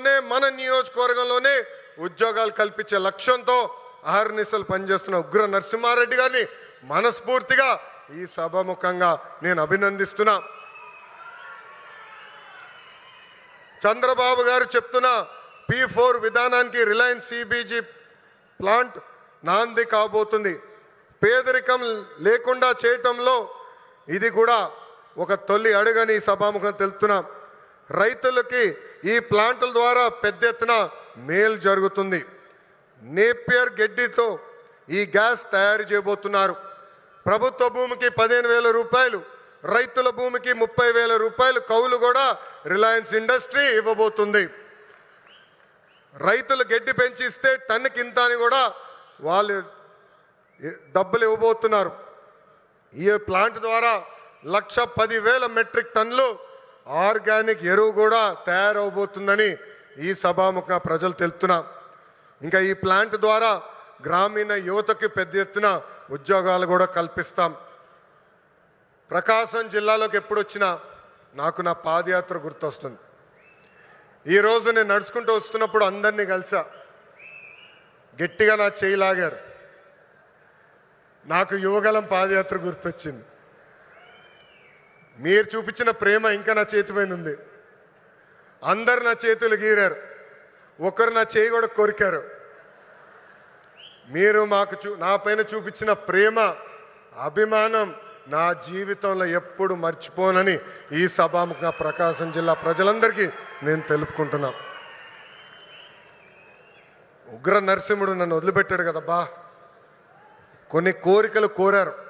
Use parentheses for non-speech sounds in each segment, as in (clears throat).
రాష్ట్రంలోనే మన నియోజకవర్గంలోనే ఉద్యోగాలు కల్పించే లక్ష్యంతో అహర్నిశలు పనిచేస్తున్న ఉగ్ర నరసింహారెడ్డి గారిని మనస్ఫూర్తిగా ఈ సభాముఖంగా నేను అభినందిస్తున్నా. చంద్రబాబు గారు చెప్తున్న పి ఫోర్ విధానానికి రిలయన్స్ సిబిజీ ప్లాంట్ నాంది కాబోతుంది. పేదరికం లేకుండా చేయటంలో ఇది కూడా ఒక తొలి అడుగని ఈ సభాముఖం తెలుపుతున్నాం. రైతులకి ఈ ప్లాంట్ల ద్వారా పెద్ద ఎత్తున మేలు జరుగుతుంది. నేపియర్ గడ్డితో ఈ గ్యాస్ తయారు చేయబోతున్నారు. ప్రభుత్వ భూమికి పదిహేను వేల రూపాయలు రైతుల భూమికి ముప్పై వేల రూపాయలు కౌలు కూడా రిలయన్స్ ఇండస్ట్రీ ఇవ్వబోతుంది. రైతులు గడ్డి పెంచిస్తే టన్ను కింద అని కూడా వాళ్ళు డబ్బులు ఇవ్వబోతున్నారు. ఈ ప్లాంట్ ద్వారా లక్ష పదివేల మెట్రిక్ టన్నులు ఆర్గానిక్ ఎరువు కూడా తయారవబోతుందని ఈ సభాముఖ ప్రజలు తెలుపుతున్నా. ఇంకా ఈ ప్లాంట్ ద్వారా గ్రామీణ యువతకి పెద్ద ఎత్తున ఉద్యోగాలు కూడా కల్పిస్తాం. ప్రకాశం జిల్లాలోకి ఎప్పుడు వచ్చినా నాకు నా పాదయాత్ర గుర్తొస్తుంది. ఈరోజు నేను నడుచుకుంటూ వస్తున్నప్పుడు అందరినీ కలిసా. గట్టిగా నా చేయి లాగారు. నాకు యువగలం పాదయాత్ర గుర్తొచ్చింది. మీరు చూపించిన ప్రేమ ఇంకా నా చేతి పైన ఉంది. అందరు నా చేతులు గీరారు. ఒకరు నా చేయి కూడా కొరికారు. మీరు మాకు చూ నా పైన చూపించిన ప్రేమ అభిమానం నా జీవితంలో ఎప్పుడు మర్చిపోనని ఈ సభాముఖంగా ప్రకాశం జిల్లా ప్రజలందరికీ నేను తెలుపుకుంటున్నా. ఉగ్ర నరసింహుడు నన్ను వదిలిపెట్టాడు కదబ్బా. కొన్ని కోరికలు కోరారు.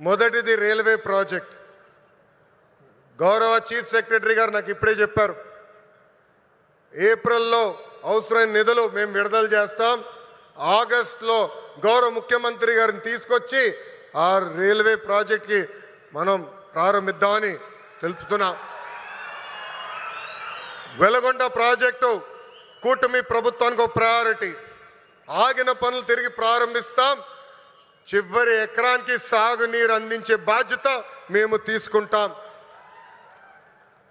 మొదటిది రైల్వే ప్రాజెక్ట్. గౌరవ చీఫ్ సెక్రటరీ గారు నాకు ఇప్పుడే చెప్పారు. ఏప్రిల్లో అవసరమైన నిధులు మేము విడుదల చేస్తాం. ఆగస్ట్లో గౌరవ ముఖ్యమంత్రి గారిని తీసుకొచ్చి ఆ రైల్వే ప్రాజెక్ట్కి మనం ప్రారంభిద్దామని తెలుపుతున్నాం. వెలగొండ ప్రాజెక్టు కూటమి ప్రభుత్వానికి ఒక ప్రయారిటీ ఆగిన పనులు తిరిగి ప్రారంభిస్తాం. చివరి ఎకరానికి సాగునీరు అందించే బాధ్యత మేము తీసుకుంటాం.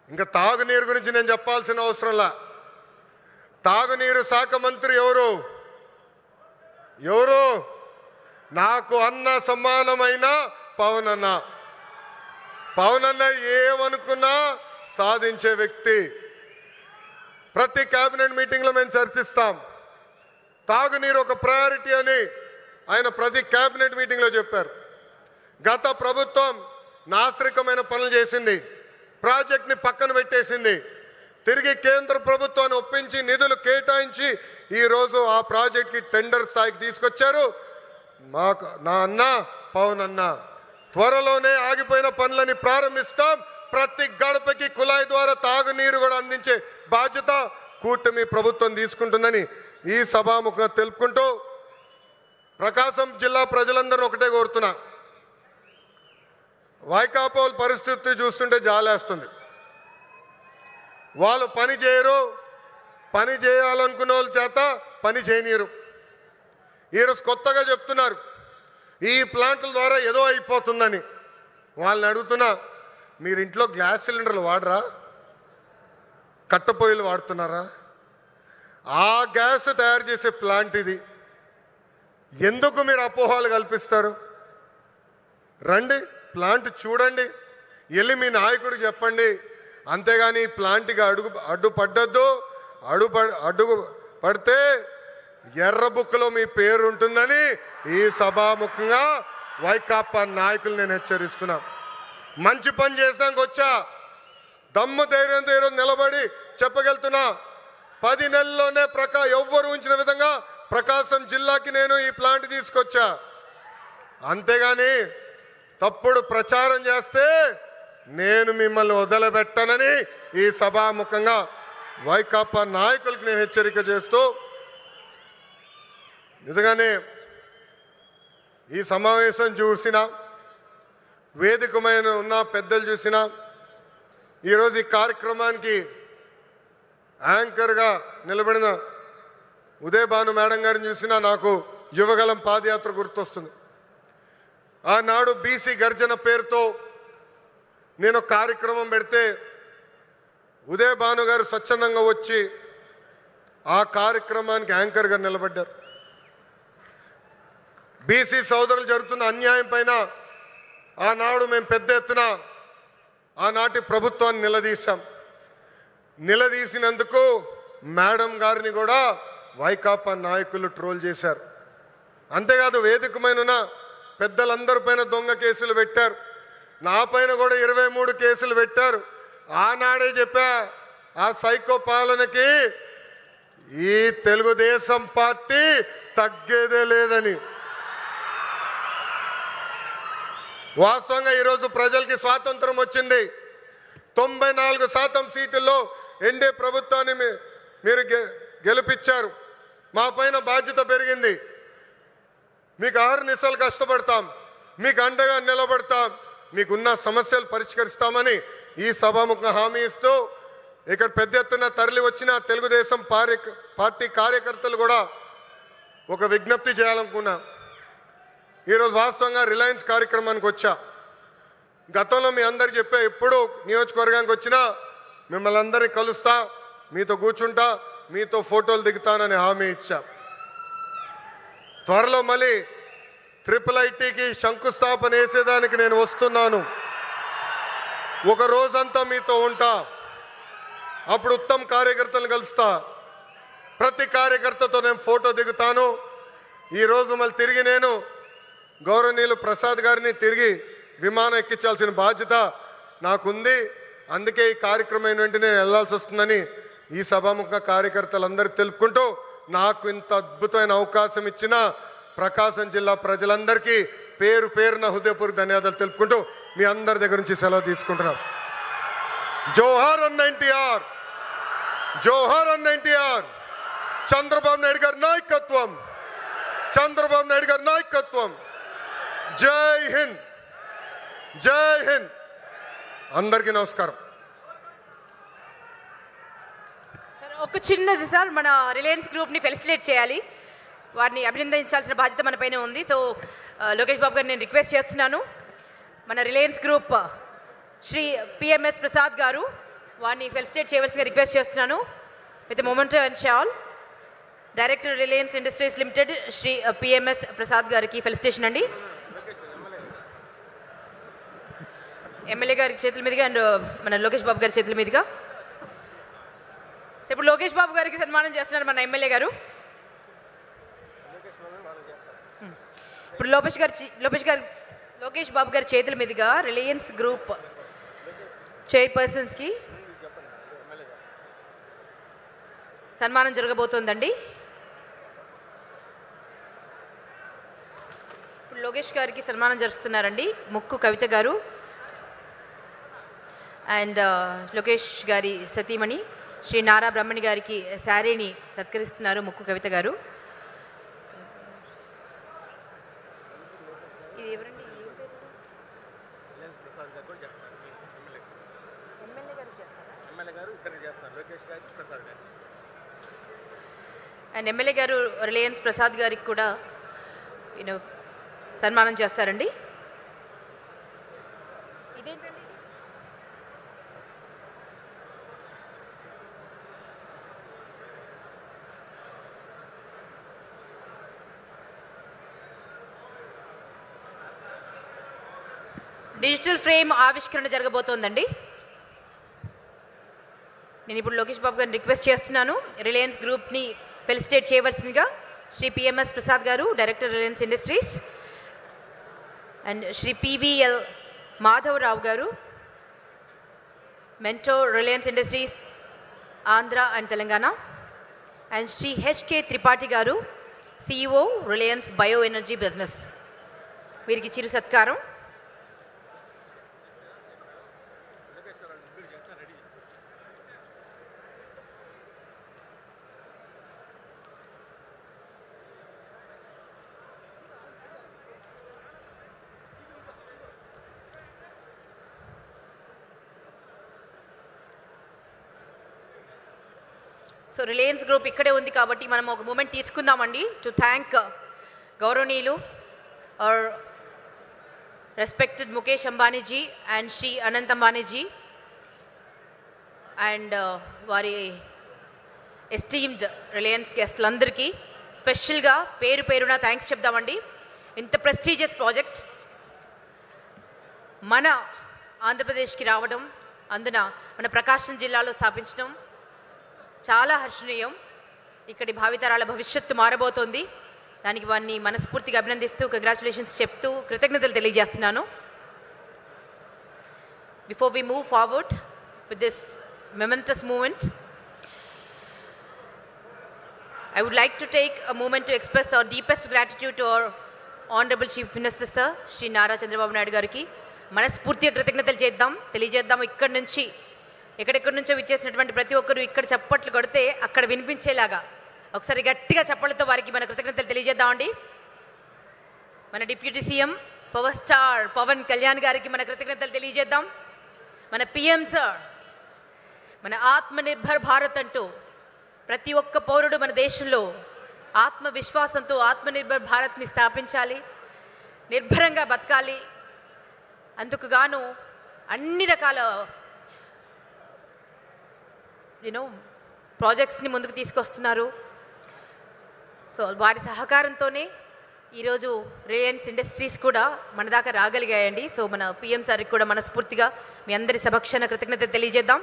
ఇంకా తాగునీరు గురించి నేను చెప్పాల్సిన అవసరంలా తాగునీరు శాఖ మంత్రి ఎవరు? ఎవరు? నాకు అన్న సమానమైన పవన్ అన్న పవన్ అన్న ఏమనుకున్నా సాధించే వ్యక్తి. ప్రతి కేబినెట్ మీటింగ్లో మేము చర్చిస్తాం. తాగునీరు ఒక ప్రయారిటీ అని ఆయన ప్రతి క్యాబినెట్ మీటింగ్లో చెప్పారు. గత ప్రభుత్వం నాశరికమైన పనులు చేసింది. ప్రాజెక్ట్ని పక్కన పెట్టేసింది. తిరిగి కేంద్ర ప్రభుత్వాన్ని ఒప్పించి నిధులు కేటాయించి ఈరోజు ఆ ప్రాజెక్ట్కి టెండర్ స్థాయికి తీసుకొచ్చారు. మాకు నా అన్న పవన్ అన్న త్వరలోనే ఆగిపోయిన పనులని ప్రారంభిస్తాం. ప్రతి గడపకి కుళాయి ద్వారా తాగునీరు కూడా అందించే బాధ్యత కూటమి ప్రభుత్వం తీసుకుంటుందని ఈ సభాముఖంగా తెలుపుకుంటూ ప్రకాశం జిల్లా ప్రజలందరూ ఒకటే కోరుతున్నా. వైకాపోల్ పరిస్థితి చూస్తుంటే జాలేస్తుంది. వాళ్ళు పని చేయరు పని చేయాలనుకున్న వాళ్ళ చేత పని చేయనీరు ఈరోజు కొత్తగా చెప్తున్నారు ఈ ప్లాంట్ల ద్వారా ఏదో అయిపోతుందని. వాళ్ళని అడుగుతున్నా మీరు ఇంట్లో గ్యాస్ సిలిండర్లు వాడరా? కట్టపొయ్యలు వాడుతున్నారా? ఆ గ్యాస్ తయారు చేసే ప్లాంట్ ఇది. ఎందుకు మీరు అపోహాలు కల్పిస్తారు? రండి ప్లాంట్ చూడండి వెళ్ళి మీ నాయకుడు చెప్పండి. అంతేగాని ప్లాంట్కి అడుగు అడ్డుపడ్డద్దు పడ్డద్దు. అడుగు పడితే ఎర్ర బుక్లో మీ పేరు ఉంటుందని ఈ సభాముఖంగా వైకాపా నాయకులు నేను హెచ్చరిస్తున్నా. మంచి పని చేసాక వచ్చా. దమ్ము ధైర్యంతో ఈరోజు నిలబడి చెప్పగలుగుతున్నా. పది నెలల్లోనే ప్రకా ఎవ్వరు ఉంచిన విధంగా ప్రకాశం జిల్లాకి నేను ఈ ప్లాంట్ తీసుకొచ్చా. అంతేగాని తప్పుడు ప్రచారం చేస్తే నేను మిమ్మల్ని వదలబెట్టనని ఈ సభాముఖంగా వైకాపా నాయకులకు నేను హెచ్చరిక చేస్తూ నిజంగానే ఈ సమావేశం చూసిన వేదికమైన ఉన్న పెద్దలు చూసిన ఈరోజు ఈ కార్యక్రమానికి యాంకర్గా నిలబడిన ఉదయ్ భాను మేడం గారిని చూసినా నాకు యువగలం పాదయాత్ర గుర్తొస్తుంది. ఆనాడు బీసీ గర్జన పేరుతో నేను కార్యక్రమం పెడితే ఉదయ్ భాను గారు స్వచ్ఛందంగా వచ్చి ఆ కార్యక్రమానికి యాంకర్గా నిలబడ్డారు. బీసీ సోదరులు జరుగుతున్న అన్యాయం పైన ఆనాడు మేము పెద్ద ఎత్తున ఆనాటి ప్రభుత్వాన్ని నిలదీశాం. నిలదీసినందుకు మేడం గారిని కూడా వైకాపా నాయకులు ట్రోల్ చేశారు. అంతేకాదు వేదికమైన పెద్దలందరి పైన దొంగ కేసులు పెట్టారు. నా పైన కూడా ఇరవై మూడు కేసులు పెట్టారు. ఆనాడే చెప్పా ఆ సైకో పాలనకి ఈ తెలుగుదేశం పార్టీ తగ్గేదే లేదని. వాస్తవంగా ఈరోజు ప్రజలకి స్వాతంత్రం వచ్చింది. తొంభై నాలుగు శాతం సీటుల్లో ఎన్డీ ప్రభుత్వాన్ని మీ- మీరు గె- గెలిపించారు. మా పైన బాధ్యత పెరిగింది. మీకు ఆరు నిమిషాలు కష్టపడతాం. మీకు అండగా నిలబడతాం. మీకున్న సమస్యలు పరిష్కరిస్తామని ఈ సభాముఖ హామీ ఇస్తూ ఇక్కడ పెద్ద ఎత్తున తరలి వచ్చిన తెలుగుదేశం పారి పార్టీ కార్యకర్తలు కూడా ఒక విజ్ఞప్తి చేయాలనుకున్నా. ఈరోజు వాస్తవంగా రిలయన్స్ కార్యక్రమానికి వచ్చా. గతంలో మీ అందరు చెప్పే ఎప్పుడు నియోజకవర్గానికి వచ్చినా మిమ్మల్ని అందరినీ కలుస్తా మీతో కూర్చుంటా మీతో ఫోటోలు దిగుతానని హామీ ఇచ్చా. త్వరలో మళ్ళీ ట్రిపుల్ ఐటీకి శంకుస్థాపన వేసేదానికి నేను వస్తున్నాను. ఒక రోజంతా మీతో ఉంటా. అప్పుడు ఉత్తమ్ కార్యకర్తలు కలుస్తా. ప్రతి కార్యకర్తతో నేను ఫోటో దిగుతాను. ఈరోజు మళ్ళీ తిరిగి నేను గౌరవనీయులు ప్రసాద్ గారిని తిరిగి విమానం ఎక్కించాల్సిన బాధ్యత నాకుంది. అందుకే ఈ కార్యక్రమం ఏంటంటే నేను వెళ్ళాల్సి వస్తుందని ఈ సభాముఖ కార్యకర్తలందరూ తెలుపుకుంటూ నాకు ఇంత అద్భుతమైన అవకాశం ఇచ్చిన ప్రకాశం జిల్లా ప్రజలందరికీ పేరు పేరున హృదయపూర్వక ధన్యవాదాలు తెలుపుకుంటూ మీ అందరి దగ్గర నుంచి సెలవు తీసుకుంటున్నాం. జోహార్ అన్న ఎన్టీఆర్ జోహార్ అన్న ఎన్టీఆర్ చంద్రబాబు నాయుడు గారి నాయకత్వం చంద్రబాబు నాయుడు గారి నాయకత్వం. జై హింద్ జై హింద్. అందరికీ నమస్కారం సార్ ఒక చిన్నది సార్ మన రిలయన్స్ గ్రూప్ని ఫెలిసిలేట్ చేయాలి. వారిని అభినందించాల్సిన బాధ్యత మన పైన ఉంది. సో లోకేష్ బాబు గారు నేను రిక్వెస్ట్ చేస్తున్నాను. మన Reliance group Shri PMS Prasad garu వారిని ఫెలిసిలేట్ చేయవలసిందిగా రిక్వెస్ట్ చేస్తున్నాను. With memento and shawl director Reliance Industries Limited Shri PMS Prasad గారికి ఫెలిసిటేషన్ అండి. ఎమ్మెల్యే గారి చేతుల మీదుగా అండ్ మన లోకేష్ బాబు గారి చేతుల మీదుగా. ఇప్పుడు లోకేష్ బాబు గారికి సన్మానం చేస్తున్నారు మన ఎమ్మెల్యే గారు. ఇప్పుడు లోకేష్ గారు లోకేష్ గారు లోకేష్ బాబు గారి చేతుల మీదుగా రిలయన్స్ గ్రూప్ చైర్పర్సన్స్కి సన్మానం జరగబోతోందండి. ఇప్పుడు లోకేష్ గారికి సన్మానం జరుస్తున్నారండి ముక్కు కవిత గారు. అండ్ లోకేష్ గారి సతీమణి. శ్రీ నారా బ్రహ్మణి గారికి శారీని సత్కరిస్తున్నారు ముక్కు కవిత గారు. ఇది ఎవరండి? ఎమ్మెల్యే గారు చేస్తారా? ఎమ్మెల్యే గారు ఇక్కడ చేస్తున్నారు Lokesh garu Prasad garu and MLA garu Reliance Prasad గారికి కూడా యూనో సన్మానం చేస్తారండి. ఇదేంటండి? డిజిటల్ ఫ్రేమ్ ఆవిష్కరణ జరగబోతోందండి. నేను ఇప్పుడు లోకేష్ బాబు గారిని రిక్వెస్ట్ చేస్తున్నాను. రిలయన్స్ గ్రూప్ని ఫెలిసిటేట్ చేయవలసిందిగా Shri PMS Prasad garu director Reliance Industries and Shri PVL Madhavarao garu mentor Reliance Industries Andhra and Telangana and Shri HK Tripathi garu CEO Reliance bio energy business వీరికి చిరు సత్కారం. So Reliance group ఇక్కడే ఉంది కాబట్టి మనం ఒక moment తీసుకుందామండి. To thank uh, గౌరవనీయులు or respected Mukesh అంబానీజీ and Shri Anant అంబానీజీ and uh, వారి ఎస్టీమ్డ్ రిలయన్స్ గెస్ట్లందరికీ స్పెషల్గా పేరు పేరున థ్యాంక్స్ చెప్దామండి. ఇంత ప్రెస్టీజియస్ ప్రాజెక్ట్ మన ఆంధ్రప్రదేశ్కి రావడం అందున మన ప్రకాశం జిల్లాలో స్థాపించడం చాలా హర్షణీయం. ఇక్కడి భావితరాల భవిష్యత్తు మారబోతోంది. దానికి వారిని మనస్ఫూర్తిగా అభినందిస్తూ కంగ్రాచులేషన్స్ చెప్తూ కృతజ్ఞతలు తెలియజేస్తున్నాను. Before we move forward with this momentous moment I would like to take a moment to express our deepest gratitude to our Honorable Chief Minister, Sir, Shri Nara Chandrababu Naidu గారికి. మనస్ఫూర్తిగా కృతజ్ఞతలు చేద్దాం తెలియజేద్దాం ఇక్కడి నుంచి. ఎక్కడెక్కడి నుంచో విచ్చేసినటువంటి ప్రతి ఒక్కరు ఇక్కడ చప్పట్లు కొడితే అక్కడ వినిపించేలాగా. ఒకసారి గట్టిగా చప్పట్లతో వారికి మన కృతజ్ఞతలు తెలియజేద్దామండి. మన deputy CM power star Pawan Kalyan గారికి మన కృతజ్ఞతలు తెలియజేద్దాం. మన పిఎం సార్ మన ఆత్మనిర్భర్ భారత్ అంటూ ప్రతి ఒక్క పౌరుడు మన దేశంలో ఆత్మవిశ్వాసంతో ఆత్మనిర్భర్ భారత్ని స్థాపించాలి నిర్భరంగా బతకాలి. అందుకు గాను అన్ని రకాల యూనో ప్రాజెక్ట్స్ని ముందుకు తీసుకొస్తున్నారు. సో వారి సహకారంతోనే ఈరోజు రిలయన్స్ ఇండస్ట్రీస్ కూడా మన దాకా రాగలిగాయండి. సో మన పిఎం సార్కి కూడా మనస్ఫూర్తిగా మీ అందరి సమక్షాన కృతజ్ఞత తెలియజేద్దాం.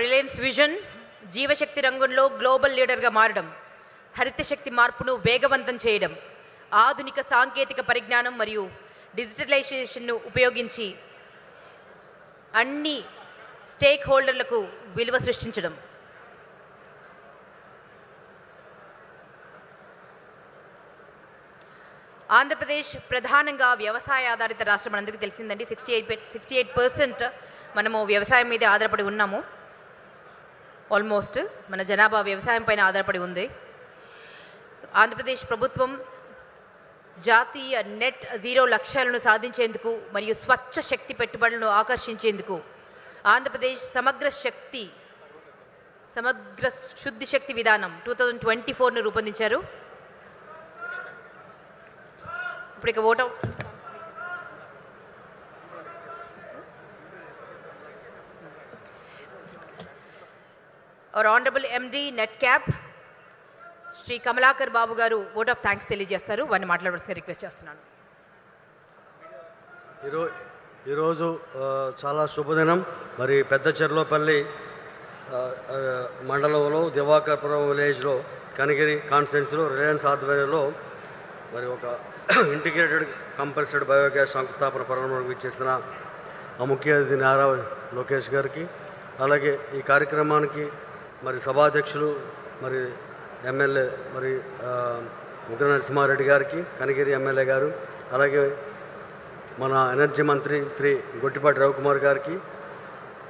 రిలయన్స్ విజన్ జీవశక్తి రంగంలో గ్లోబల్ లీడర్గా మారడం హరిత శక్తి మార్పును వేగవంతం చేయడం ఆధునిక సాంకేతిక పరిజ్ఞానం మరియు డిజిటలైజేషన్ను ఉపయోగించి అన్ని స్టేక్ హోల్డర్లకు విలువ సృష్టించడం. ఆంధ్రప్రదేశ్ ప్రధానంగా వ్యవసాయ ఆధారిత రాష్ట్రం మనందరికీ తెలిసిందండి. Sixty eight sixty eight percent మనము వ్యవసాయం మీదే ఆధారపడి ఉన్నాము. ఆల్మోస్ట్ మన జనాభా వ్యవసాయం పైన ఆధారపడి ఉంది. ఆంధ్రప్రదేశ్ ప్రభుత్వం జాతీయ నెట్ జీరో లక్ష్యాలను సాధించేందుకు మరియు స్వచ్ఛ శక్తి పెట్టుబడులను ఆకర్షించేందుకు ఆంధ్రప్రదేశ్ సమగ్ర శక్తి సమగ్ర శుద్ధి శక్తి విధానం టూ థౌజండ్ ట్వంటీ ఫోర్ను రూపొందించారు. ఇప్పుడు ఇక vote our honourable MD NREDCAP Shri Kamalakar Babu garu vote of thanks తెలియజేస్తారు. వారిని మాట్లాడవలసిన రిక్వెస్ట్ చేస్తున్నాను. ఈరో ఈరోజు చాలా శుభదినం. మరి పెద్ద చెర్లోపల్లి మండలంలో దివాకర్పురం విలేజ్లో కనిగిరి కాన్ఫరెన్స్లో రిలయన్స్ ఆధ్వర్యంలో మరి ఒక (clears throat) ఇంటిగ్రేటెడ్ కంపల్సరీ బయోగ్యాస్ సంస్థాపన ప్రారంభం చేసిన ఆ ముఖ్య అతిథి నారా లోకేష్ గారికి అలాగే ఈ కార్యక్రమానికి మరి సభాధ్యక్షులు మరి ఎమ్మెల్యే మరి ఆ, ఉగ్ర నరసింహారెడ్డి గారికి కనిగిరి ఎమ్మెల్యే గారు అలాగే మన ఎనర్జీ మంత్రి శ్రీ గొట్టిపాటి రవికుమార్ గారికి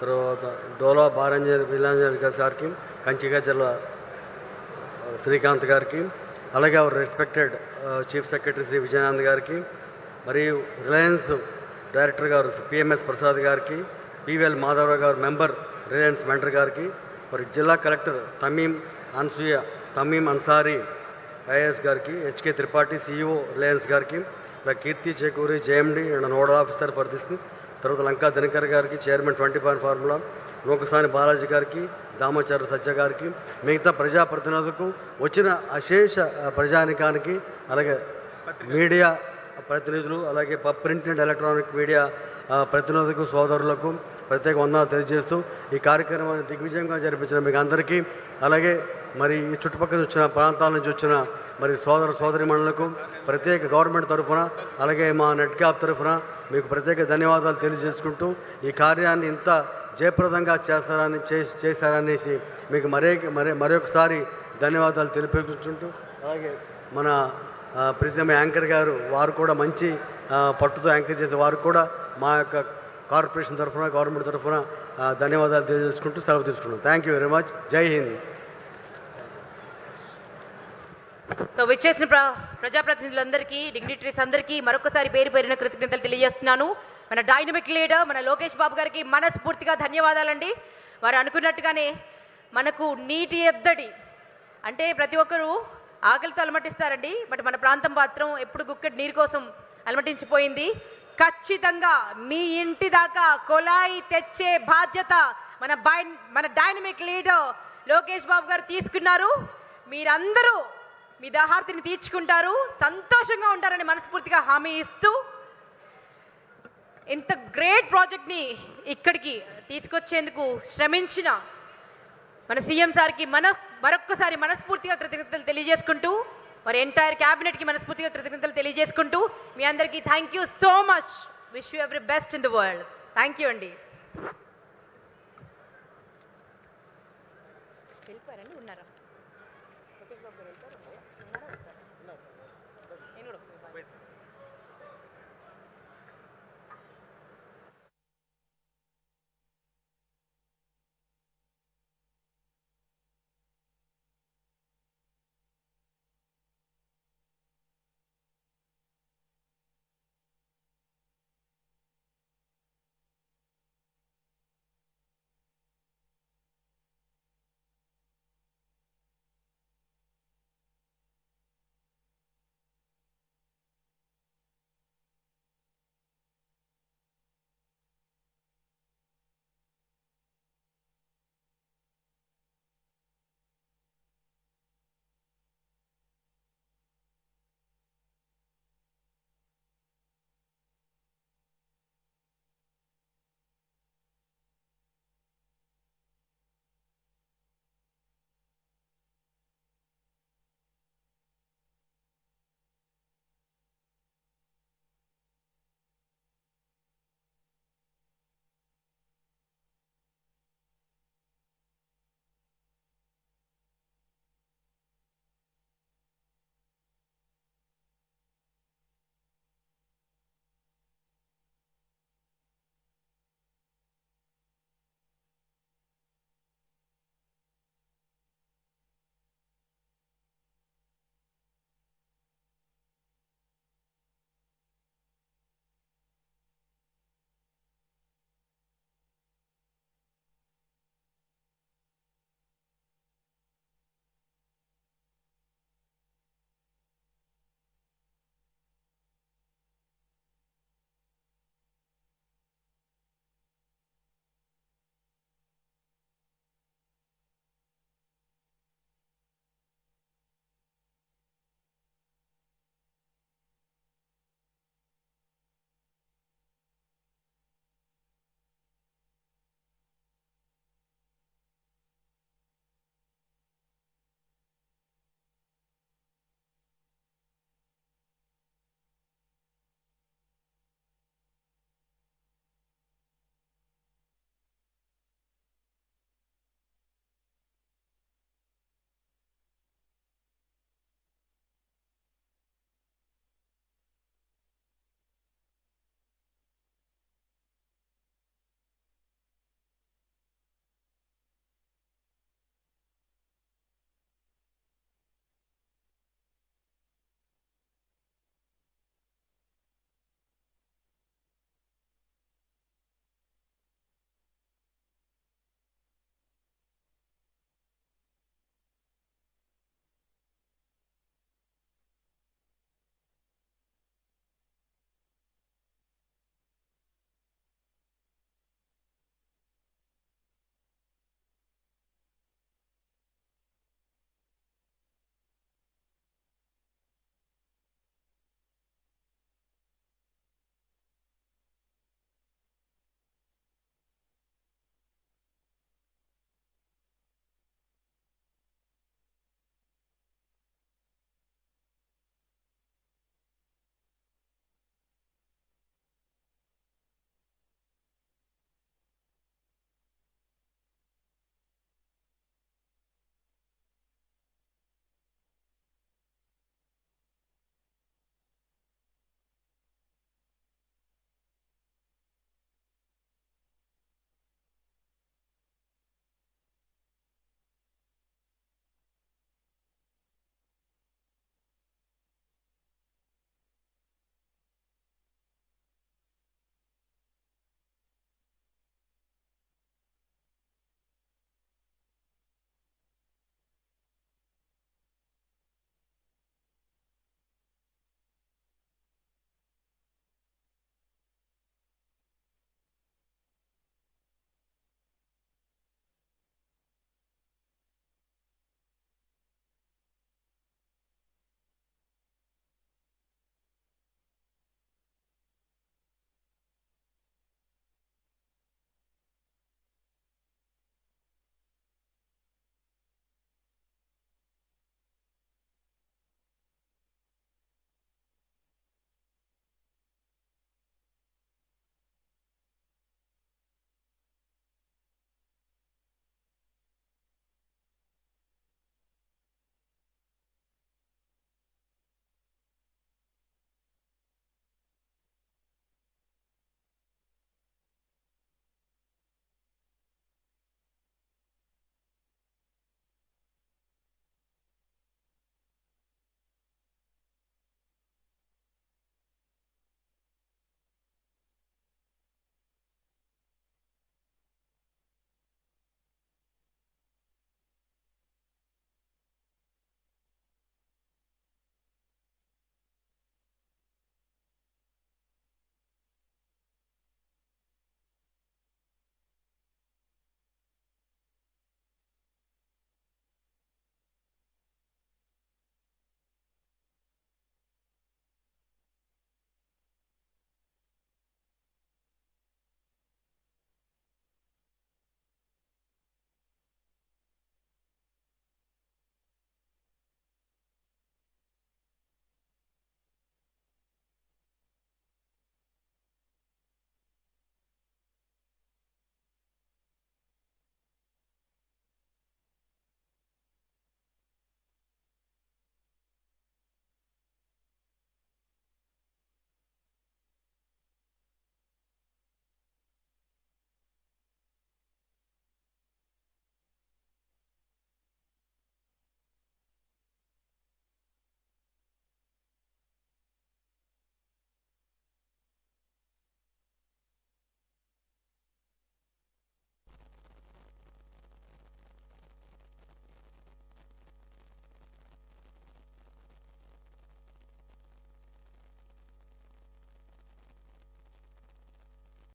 తర్వాత డోలా బారంజలి గారి గారికి కంచిగజల శ్రీకాంత్ గారికి అలాగే our respected chief secretary Shri Vijayanand గారికి మరియు రిలయన్స్ డైరెక్టర్ గారు పిఎంఎస్ ప్రసాద్ గారికి పివిఎల్ మాధవరావు గారు మెంబర్ రిలయన్స్ మెంటర్ గారికి మరి జిల్లా కలెక్టర్ తమీం అన్సూయ తమీం అన్సారీ ఐఏఎస్ గారికి హెచ్కే త్రిపాఠి సిఇఓ రిలయన్స్ గారికి Keerthi Chekuri JMD and nodal officer for this తర్వాత లంకా దినకర్ గారికి chairman twenty point formula Lokasani Balaji గారికి దామచార్య సత్య గారికి మిగతా ప్రజాప్రతినిధులకు వచ్చిన అశేష ప్రజానికానికి అలాగే మీడియా ప్రతినిధులు అలాగే ప్రింట్ అండ్ ఎలక్ట్రానిక్ మీడియా ప్రతినిధులకు సోదరులకు ప్రత్యేక వందనాలు తెలియజేస్తూ ఈ కార్యక్రమాన్ని దిగ్విజయంగా జరిపించిన మీకు అందరికీ అలాగే మరి ఈ చుట్టుపక్కల నుంచి వచ్చిన ప్రాంతాల నుంచి వచ్చిన మరి సోదర సోదరి మండలకు ప్రత్యేక గవర్నమెంట్ తరఫున అలాగే మా నెట్ క్యాప్ తరఫున మీకు ప్రత్యేక ధన్యవాదాలు తెలియజేసుకుంటూ ఈ కార్యాన్ని ఇంత జయప్రదంగా చేస్తారని చేశారనేసి మీకు మరే మరే మరొకసారి ధన్యవాదాలు తెలిపించుకుంటూ అలాగే మన ఆ, ప్రీతమ యాంకర్ గారు వారు కూడా మంచి పట్టుతో యాంకర్ చేసే వారు కూడా మా యొక్క కార్పొరేషన్ తరఫున గవర్నమెంట్ తరఫున ధన్యవాదాలు తెలియజేసుకుంటూ సెలవు తీసుకున్నాం థ్యాంక్ యూ వెరీ మచ్ జై హింద్ సో విచ్చేసిన ప్ర ప్రజాప్రతినిధులందరికీ డిగ్నిటరీస్ అందరికీ మరొకసారి పేరు పేరిన కృతజ్ఞతలు తెలియజేస్తున్నాను. మన డైనమిక్ లీడర్ మన లోకేష్ బాబు గారికి మనస్ఫూర్తిగా ధన్యవాదాలండి. వారు అనుకున్నట్టుగానే మనకు నీటి ఎద్దడి అంటే ప్రతి ఒక్కరూ ఆకలితో అలమటిస్తారండి. బట్ మన ప్రాంతం మాత్రం ఎప్పుడు గుక్కటి నీరు కోసం అలమటించిపోయింది. ఖచ్చితంగా మీ ఇంటి దాకా కొలాయి తెచ్చే బాధ్యత మన బై మన డైనమిక్ లీడర్ లోకేష్ బాబు గారు తీసుకున్నారు. మీరందరూ మీ దహార్తిని తీర్చుకుంటారు. సంతోషంగా ఉంటారని మనస్ఫూర్తిగా హామీ ఇస్తూ ఇంత గ్రేట్ ప్రాజెక్ట్ని ఇక్కడికి తీసుకొచ్చేందుకు శ్రమించిన మన సీఎం సార్కి మన మరొక్కసారి మనస్ఫూర్తిగా కృతజ్ఞతలు తెలియజేసుకుంటూ మరి ఎంటైర్ క్యాబినెట్కి మనస్ఫూర్తిగా కృతజ్ఞతలు తెలియజేసుకుంటూ మీ అందరికీ thank you so much wish you every best in the world thank you అండి. వెళ్ళిపోయారండి ఉన్నారా?